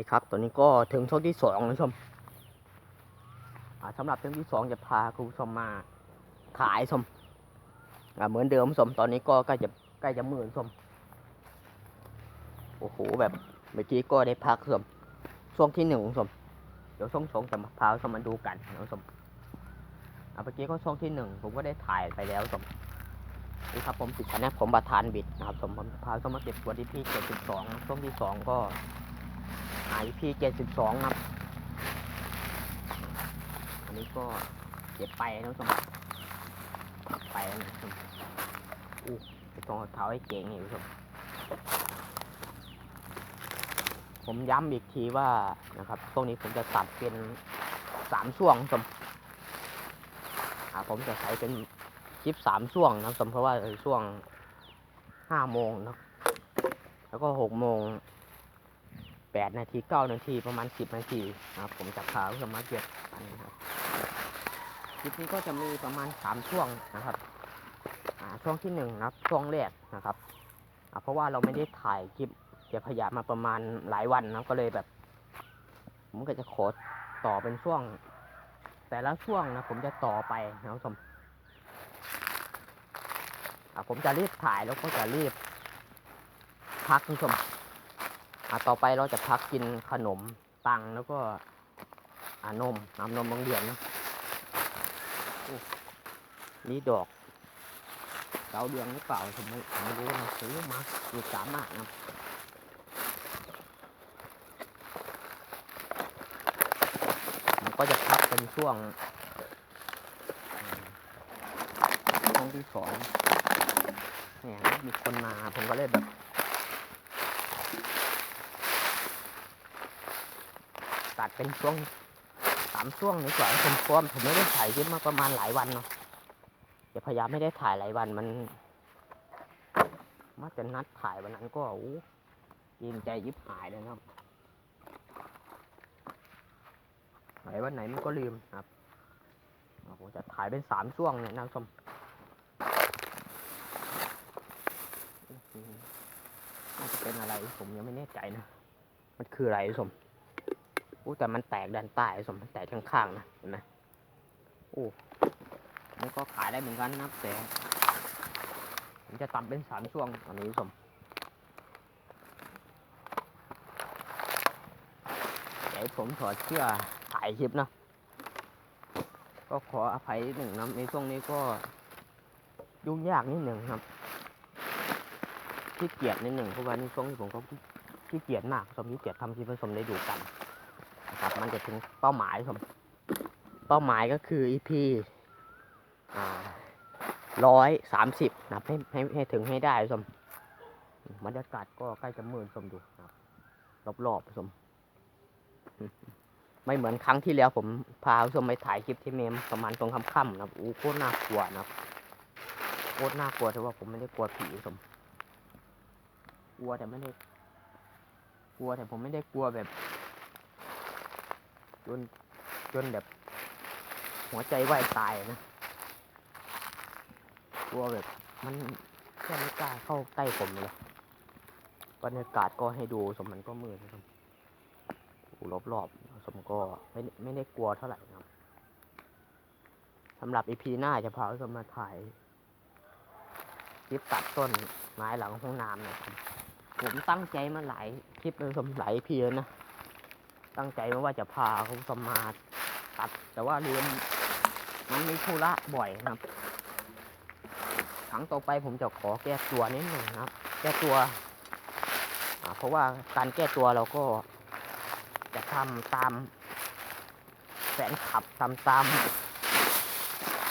ดีครับตัวนี้ก็ถึงช่วงที่สองนะชมสำหรับช่วงที่สองจะพาคุณผู้ชมมาขายชมเหมือนเดิมชมตอนนี้ก็ใกล้จะใกล้จะหมื่นชมโอ้โหแบบเมื่อกี้ก็ได้พักชมช่วงที่หนึ่งชมเดี๋ยวช่วงสองจะมาพาชมมาดูกันนะชมเมื่อกี้ก็ช่วงที่หนึ่งผมก็ได้ถ่ายไปแล้วชมนี่ครับผมติดคะแนนผมประธานบิดนะครับชมผมพาชมมาเก็บตัวที่พี่เจ็ดสิบสองช่วงที่สองก็ ไอพีเจ็ดสิบสองครับ อันนี้ก็เก็บไปนะคุณผู้ชมไปนะคุณผู้ชมอู้ไปตรงเท้าไอ้เก่งนี่คุณผู้มผมย้ำอีกทีว่านะครับช่วงนี้ผมจะตัดเป็นสามช่วงส้มอ่าผมจะใช้เป็นคลิปสามช่วงนะครับคุณผู้มเพราะว่าช่วงห้าโมงนะแล้วก็หกโมง แปดนาทีเก้านาที ประมาณสิบนาทีนะครับผมจะพาคุณมาเก็บอันนี้ครับคลิปนี้ก็จะมีประมาณสามช่วงนะครับอ่าช่วงที่หนึ่งนะครับช่วงแรกนะครับเพราะว่าเราไม่ได้ถ่ายคลิปเก็บขยะมาประมาณหลายวันนะก็เลยแบบ ผมก็จะขอต่อเป็นช่วง แต่ละช่วงนะผมจะต่อไปนะครับผู้ชมผมจะรีบถ่ายแล้วก็จะรีบพักคุณผู้ชม อะต่อไปเราจะพักกินขนมตังแล้วก็อ่านมน้ำนมบางเดือนนะนี่ดอกดาเดืองหรือเปล่าผมไม่ผมไม่รู้นะซื้อมาอยู่สามมากนะมันก็จะพักเป็นช่วงอืมช่วงที่สองเนี่ยมีคนมาผมก็เลยแบบ ตัดเป็นช่วงสามช่วงนี้ก่อนผมพร้อมผมไม่ได้ถ่ายคลิปมาประมาณหลายวันเนาะเดี๋ยวพยายามไม่ได้ถ่ายหลายวันมันมาจะนัดถ่ายวันนั้นก็อู้ยินใจยิบหายเลยนะครับไหนวันไหนมันก็ลืมครับอะผมจะถ่ายเป็นสามช่วงเนี่ยนะคุณผู้ชมน่าจะเป็นอะไรผมยังไม่แน่ใจนะ มันคืออะไรคุณผู้ชม อู้แต่มันแตกด้านใต้สมมันแตกข้างๆนะเห็นไหมโอ้มันก็ขายได้เหมือนกันนะแต่ผมจะตัดเป็นสามช่วงตอนนี้สมเดี๋ยวผมถอดเสื้อถ่ายคลิปนะก็ขออภัยนิดหนึ่งนะในช่วงนี้ก็ยุ่งยากนิดหนึ่งครับขี้เกียจนิดหนึ่งเพราะว่าในช่วงนี้ผมก็ขี้เกียจมาก สมขี้เกียจทำคลิปให้สมได้ดูกัน นะครับ มันจะถึงเป้าหมายครับเป้าหมายก็คือ EP ร้อยสามสิบนะครับให้ให้ให้ถึงให้ได้สมบรรยากาศก็ใกล้จะมืดสมดูนะครับรอบๆสมไม่เหมือนครั้งที่แล้วผมพาผู้ชมไปถ่ายคลิปที่เมมประมาณตรงค่ำๆนะครับอู้โคตรน่ากลัวนะครับโคตรน่ากลัวแต่ว่าผมไม่ได้กลัวผีสมกลัวแต่ไม่ได้กลัวแต่ผมไม่ได้กลัวแบบ จนจนแบบ หัวใจวายตายนะกลัวแบบมันแค่ไม่กล้าเข้าใกล้ผมเลยบรรยากาศก็ให้ดูสมมันก็มืดนะครับรอบรอบๆสมก็ไม่ไม่ได้กลัวเท่าไหร่นะครับสำหรับอีพีหน้าจะพาผู้ชมมาถ่ายคลิปตัดต้นไม้หลังห้องน้ำนะครับผมตั้งใจมาหลายคลิปเลยสมหลายพีแล้วนะ ตั้งใจมาว่าจะพาคุณผู้ชมมาตัด แต่ว่าลืมมันมีธุระบ่อยนะครับครั้งต่อไปผมจะขอแก้ตัวนิดหนึ่งครับ แก้ตัว เพราะว่าการแก้ตัวเราก็จะทำตามแฟนขับทำตาม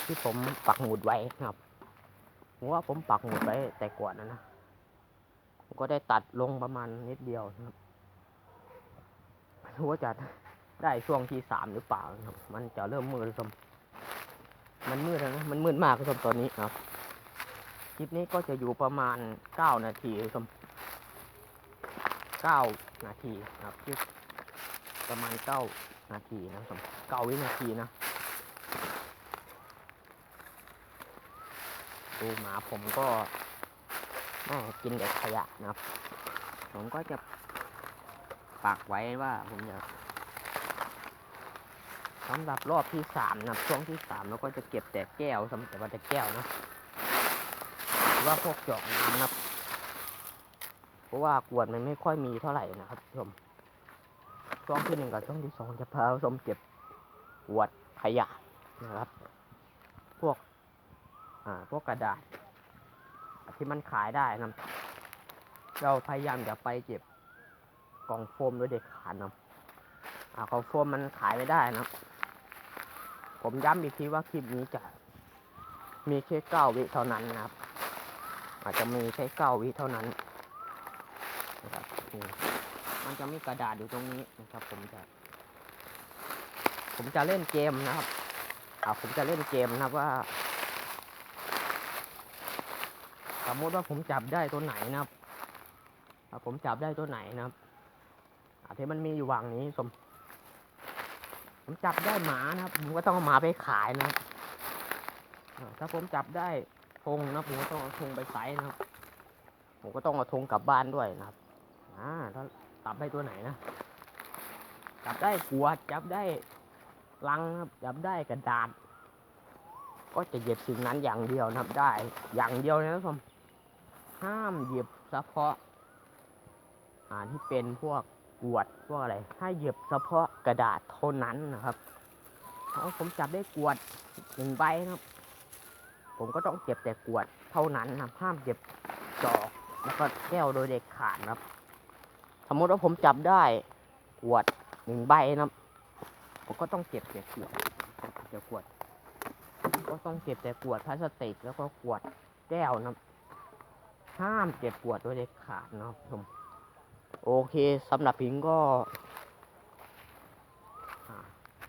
ที่ผมปักหมุดไว้นะครับผมว่าผมปักหมุดไว้แต่ก่อนนะนะผมก็ได้ตัดลงประมาณนิดเดียวนะครับ ดูว่าจะได้ช่วงที่สามหรือเปล่าครับ มันจะเริ่มมืดสมมันมืดแล้วนะ มันมืดมากสมตอนนี้ครับ คลิปนี้ก็จะอยู่ประมาณเก้านาทีสมเก้านาทีครับคลิปประมาณเก้านาทีนะสมเก้าวินาทีนะ ดูหมาผมก็แม่กินแต่ขยะนะครับ ผมก็จะ ปักไว้ว่าผมจะสำหรับรอบที่สามนะครับช่วงที่สามเราก็จะเก็บแต่แก้วสำหรับแต่แก้วนะว่าพวกจอกน้ำนะครับ เพราะว่ากวดมันไม่ค่อยมีเท่าไหร่นะครับผู้ชมช่วงที่หนึ่งกับช่วงที่สองจะพาผู้ชมเก็บกวดขยะนะครับ พวก อ่า พวกกระดาษที่มันขายได้นะเราพยายามจะไปเก็บ กล่องโฟมด้วยเด็กขาดนะอ่ากล่องโฟมมันขายไม่ได้นะ ผมย้ำอีกทีว่าคลิปนี้จะมีแค่เก้าวิเท่านั้นนะครับ อาจจะมีแค่เก้าวิเท่านั้นนะครับมันจะมีกระดาษอยู่ตรงนี้นะครับ ผมจะ ผมจะเล่นเกมนะครับอ่าผมจะเล่นเกมนะครับว่าสมมติว่าผมจับได้ตัวไหนนะครับอ่าผมจับได้ตัวไหนนะครับ อ่าที่มันมีอยู่วางนี้สมผมจับได้หมานะครับ ผมก็ต้องเอาหมาไปขายนะครับถ้าผมจับได้ธงนะผมก็ต้องเอาธงไปใส่นะครับ ผมก็ต้องเอาธงกลับบ้านด้วยนะครับอ่าถ้าจับได้ตัวไหนนะจับได้ขวดจับได้ลังนะครับจับได้กระดาษ ก็จะเหยียบสิ่งนั้นอย่างเดียวนะครับได้ อย่างเดียวนะท่านผู้มห้ามเหยียบเฉพาะอ่าที่เป็นพวก กวดพวกอะไรให้เหยียบเฉพาะกระดาษเท่านั้นนะครับเพราะผมจับได้กวดหนึ่งใบนะครับ ผมก็ต้องเก็บแต่กวดเท่านั้นนะห้ามเก็บจอกแล้วก็แก้วโดยเด็ดขาดนะครับ สมมติว่าผมจับได้กวดหนึ่งใบนะครับ ผมก็ต้องเก็บแต่กวดเก็บแต่กวด ก็ต้องเก็บแต่กวดพลาสติกแล้วก็กวดแก้วนะห้ามเก็บกวดโดยเด็ดขาดนะครับผม โอเคสำหรับพิงก็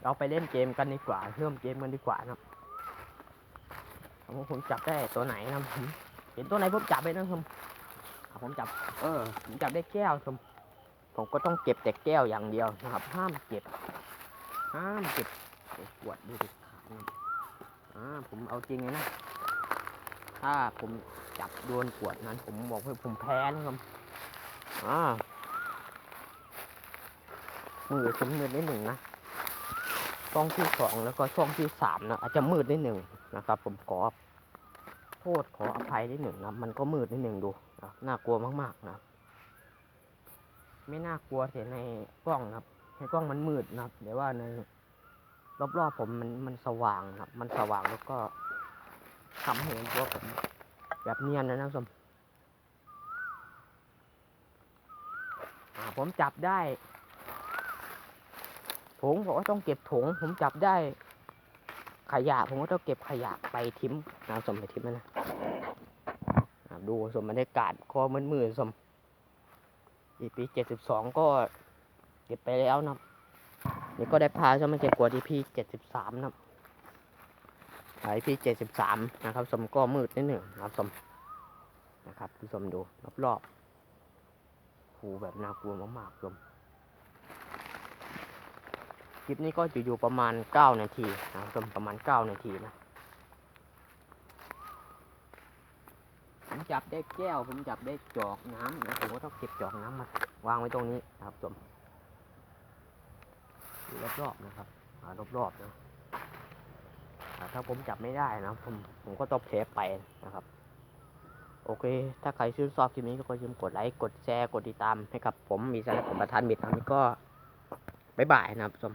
เราไปเล่นเกมกันดีกว่า เริ่มเกมกันดีกว่านะครับผมผมจับได้ตัวไหนนะผมเห็นตัวไหนผมจับไปนะครับผมผมจับ เออ ผมจับได้แก้วผมผมก็ต้องเก็บแต่แก้วอย่างเดียวนะครับ ห้ามเก็บ ห้ามเก็บแต่กวดดยเด็ดขาดนะอ่า ผมเอาจริงเลยนะ ถ้าผมจับโดนขวดนั้น ผมบอกให้ผมแพ้นะครับ อ่า มือผมมืดนิดหนึ่งนะช่องที่สองแล้วก็ช่องที่สามนะอาจจะมืดนิดหนึ่งนะครับ ผมขอโทษขออภัยนิดหนึ่งนะมันก็มืดนิดหนึ่งดูนะน่ากลัวมากๆนะไม่น่ากลัวแต่ในกล้องนะครับในกล้องมันมืดนะครับแต่ว่าในรอบๆผมมันมันสว่างนะครับ มันสว่างแล้วก็ทำให้เห็นตัวผมแบบเนียนนะนะผู้ชมอ่าผมจับได้ ถงผมก็ต้องเก็บถุง ผมจับได้ ขยะ ผมก็ต้องเก็บขยะไปทิ้มนะสมไปทิ้มนะดูสมบรรยากาศก็มืดมืดๆสมอีปีเจ็ดสิบสองก็เก็บไปแล้วนะนี่ก็ได้พาสมาเก็บกวดอีพีเจ็ดสิบสามนะครับไอพีเจ็ดสิบสามนะครับ สมก็มืดนิดหนึ่งนะครับสมนะครับผู้ชมดูรอบๆหูแบบน่ากลัวมากๆชม ลิปนี้ก็จะอยู่ประมาณเก้านาทีนะครับชมประมาณเก้านาทีนะผมจับได้แก้ว ผมจับได้จอกน้ำนะผมก็ต้องเก็บจอกน้ำมาวางไว้ตรงนี้นะครับชมดูรอบๆนะครับอ่ารอบๆนะถ้าผมจับไม่ได้นะผมผมก็ต้องเทปไปนะครับ โอเค ถ้าใครชื่นชอบคลิปนี้ก็อย่าลืมกดไลค์กดแชร์กดติดตามให้กับผมมีสาระผมประธานบิดทางนี้ก็บ๊ายบายนะครับผู้ชม